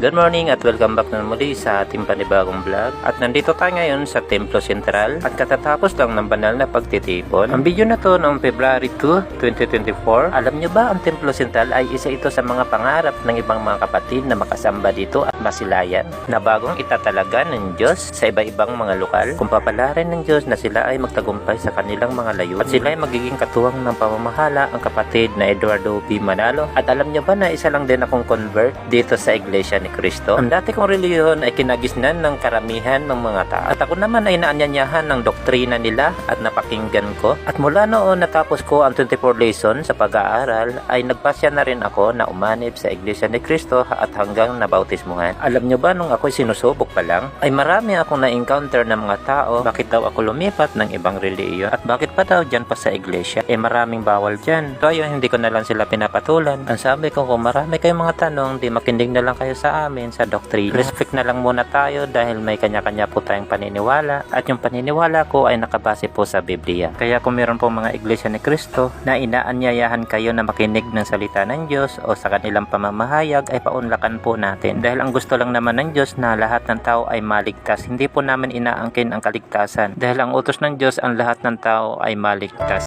Good morning at welcome back na muli sa ating panibagong vlog. At nandito tayo ngayon sa Templo Central at katatapos lang ng banal na pagtitipon. Ang video na to noong February 2, 2024. Alam nyo ba ang Templo Central ay isa ito sa mga pangarap ng ibang mga kapatid na makasamba dito at masilayan na bagong itatalaga ng Diyos sa iba-ibang mga lokal kung papalarin ng Diyos na sila ay magtagumpay sa kanilang mga layo at sila ay magiging katuwang ng pamamahala ang kapatid na Eduardo P. Manalo. At alam nyo ba na isa lang din akong convert dito sa Iglesia ni Cristo? Ang dati kong reliyon ay kinagisnan ng karamihan ng mga tao. At ako naman ay naanyanyahan ng doktrina nila at napakinggan ko. At mula noon natapos ko ang 24 lessons sa pag-aaral ay nagpasya na rin ako na umanib sa Iglesia ni Cristo at hanggang nabautismuhan. Alam nyo ba nung ako'y sinusubok pa lang ay marami akong na-encounter ng mga tao bakit daw ako lumipat ng ibang reliyon at bakit pa daw dyan pa sa iglesia eh maraming bawal dyan. So ayun hindi ko na lang sila pinapatulan. Ang sabi ko kung marami kayong mga tanong di makinig na lang kayo sa amin sa doctrine. Respect na lang muna tayo dahil may kanya-kanya po tayong paniniwala at yung paniniwala ko ay nakabase po sa Biblia. Kaya kung meron po mga iglesia ni Kristo na inaanyayahan kayo na makinig ng salita ng Diyos o sa kanilang pamamahayag ay paunlakan po natin. Dahil ang gusto lang naman ng Diyos na lahat ng tao ay maligtas. Hindi po namin inaangkin ang kaligtasan. Dahil ang utos ng Diyos ang lahat ng tao ay maligtas.